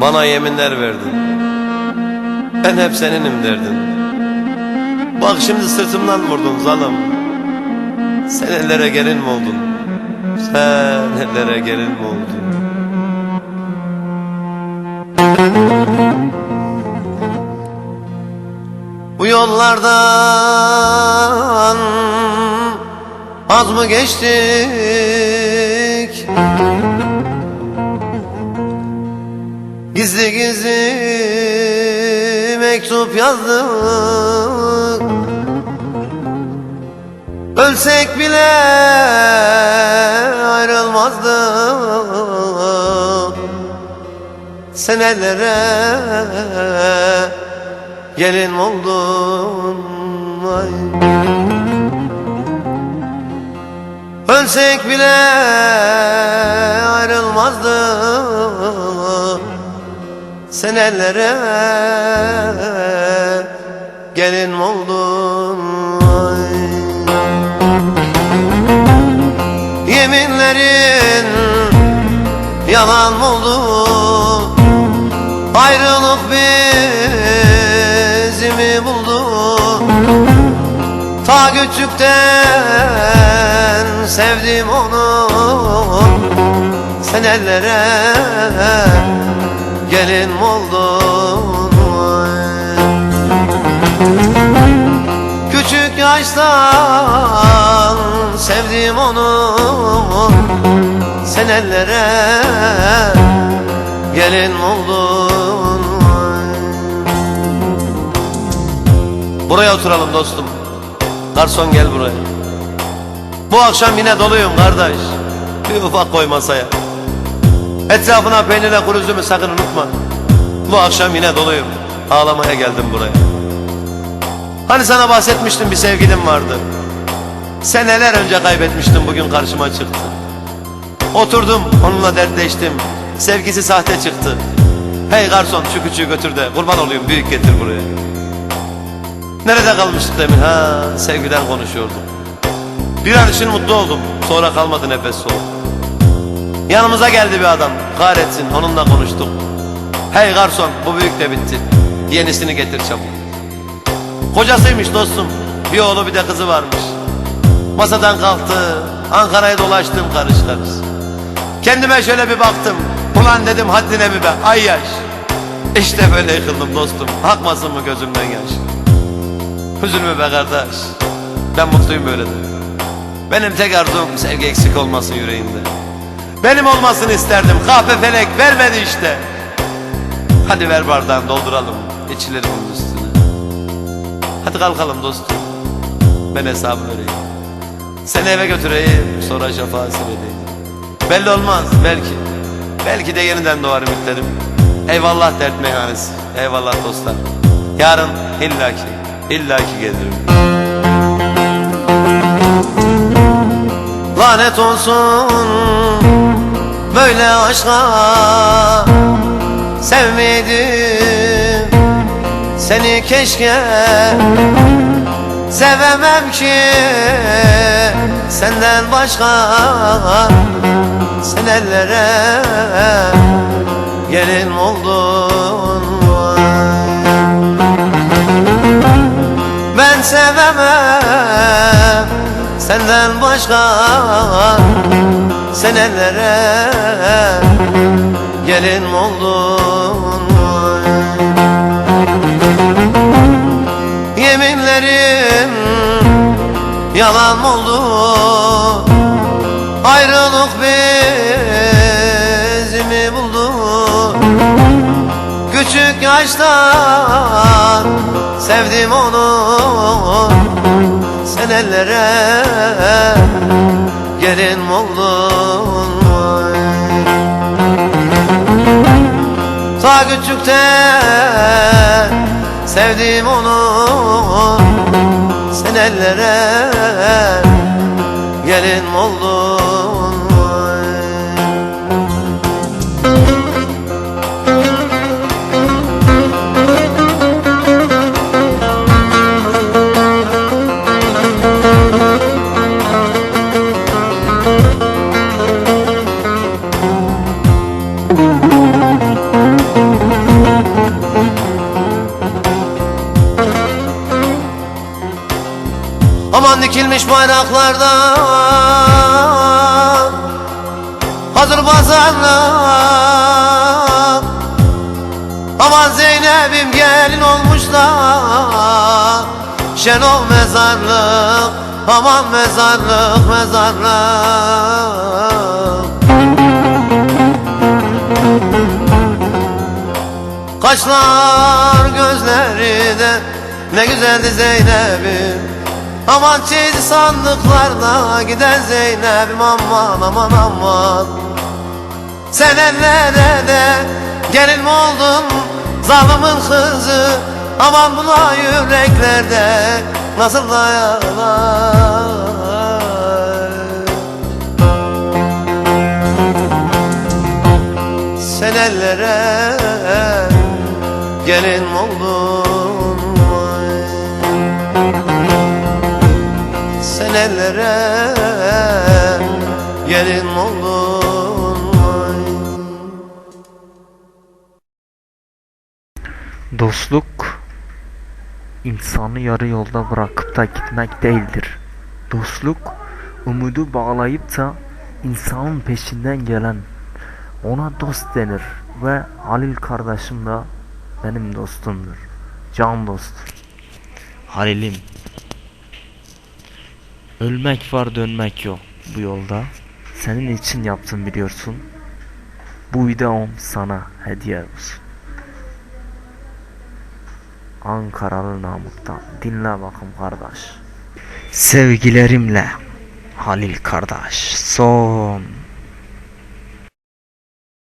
Bana yeminler verdin. Ben hep seninim derdin. Bak şimdi sırtımdan vurdun zalim. Sen ellere gelin mi oldun? Sen ellere gelin mi oldun? Bu yollardan Az mı geçtik Gizli gizli mektup yazdık. Ölsek bile ayrılmazdık. Senelere gelin oldun ay. Ölsek bile ayrılmazdık Senelere gelin oldun ay. Yeminlerin yalan oldu Ayrılık bizi mi buldu Ta küçükten sevdim onu Sen ellere gelin oldun Küçük yaştan sevdim onu. Sen ellere gelin oldun Buraya oturalım dostum. Garson gel buraya. Bu akşam yine doluyum kardeş. Bir ufak koy masaya Etrafına peynirle kuru üzümü sakın unutma. Bu akşam yine doluyum. Ağlamaya geldim buraya. Hani sana bahsetmiştim bir sevgilim vardı. Seneler önce kaybetmiştim bugün karşıma çıktı. Oturdum onunla dertleştim. Sevgisi sahte çıktı. Hey garson şu küçüğü götür de kurban olayım büyük getir buraya. Nerede kalmıştık demin? Ha sevgiden konuşuyorduk. Bir an için mutlu oldum. Sonra kalmadı nefes soğuk Yanımıza geldi bir adam. Kahretsin onunla konuştuk. Hey garson bu büyük de bitti. Yenisini getir çabuk. Kocasıymış dostum. Bir oğlu bir de kızı varmış. Masadan kalktı. Ankara'ya dolaştım karış karış. Kendime şöyle bir baktım. Ulan dedim haddine mi be? Ay yaş. İşte böyle yıkıldım dostum. Akmasın mı gözümden yaş? Üzülme be kardeş? Ben mutluyum böyle de. Benim tek arzum sevgi eksik olmasın yüreğimde Benim olmasını isterdim. Kahpe felek vermedi işte. Hadi ver bardağını dolduralım. İçilir bunun üstüne. Hadi kalkalım dostum. Ben hesabı vereyim. Seni eve götüreyim Sonra şefaat edeyim Belli olmaz belki. Belki de yeniden doğar ümitlerim Eyvallah dert meyhanesi. Eyvallah dostlar. Yarın illaki illaki gelirim Lanet olsun Böyle aşka. Sevmedim Seni keşke. Sevemem ki Senden başka. Sen ellere Gelin oldun. Ben sevemem Senden başka Sen ellere Gelin oldun Yeminlerim yalan oldu. Ayrılık bizi mi buldu. Küçük yaştan sevdim onu Sen ellere gelin oldun Ta küçükten sevdim onu Sen ellere gelin oldun Aman dikilmiş bayraklarda Hazır bazarlar Aman Zeynep'im gelin olmuş da Şenol mezarlık Aman mezarlık mezarlık. Kaşlar gözleri de ne güzeldi Zeynep'im Aman çiğdi sandıklarda giden Zeynep'im aman aman aman. Sen ellere de gelin oldun zalimin kızı? Aman buna yüreklerde nasıl dayanır ellere gelin oldun Dostluk insanı yarı yolda bırakıp da gitmek değildir. Dostluk umudu bağlayıp da insanın peşinden gelen ona dost denir ve Halil kardeşim de benim dostumdur. Can dost. Halil'im. Ölmek var dönmek yok bu yolda. Senin için yaptım biliyorsun. Bu videom sana hediye olsun. Ankaralı Namık'tan dinle bakın kardeş. Sevgilerimle Halil kardeş son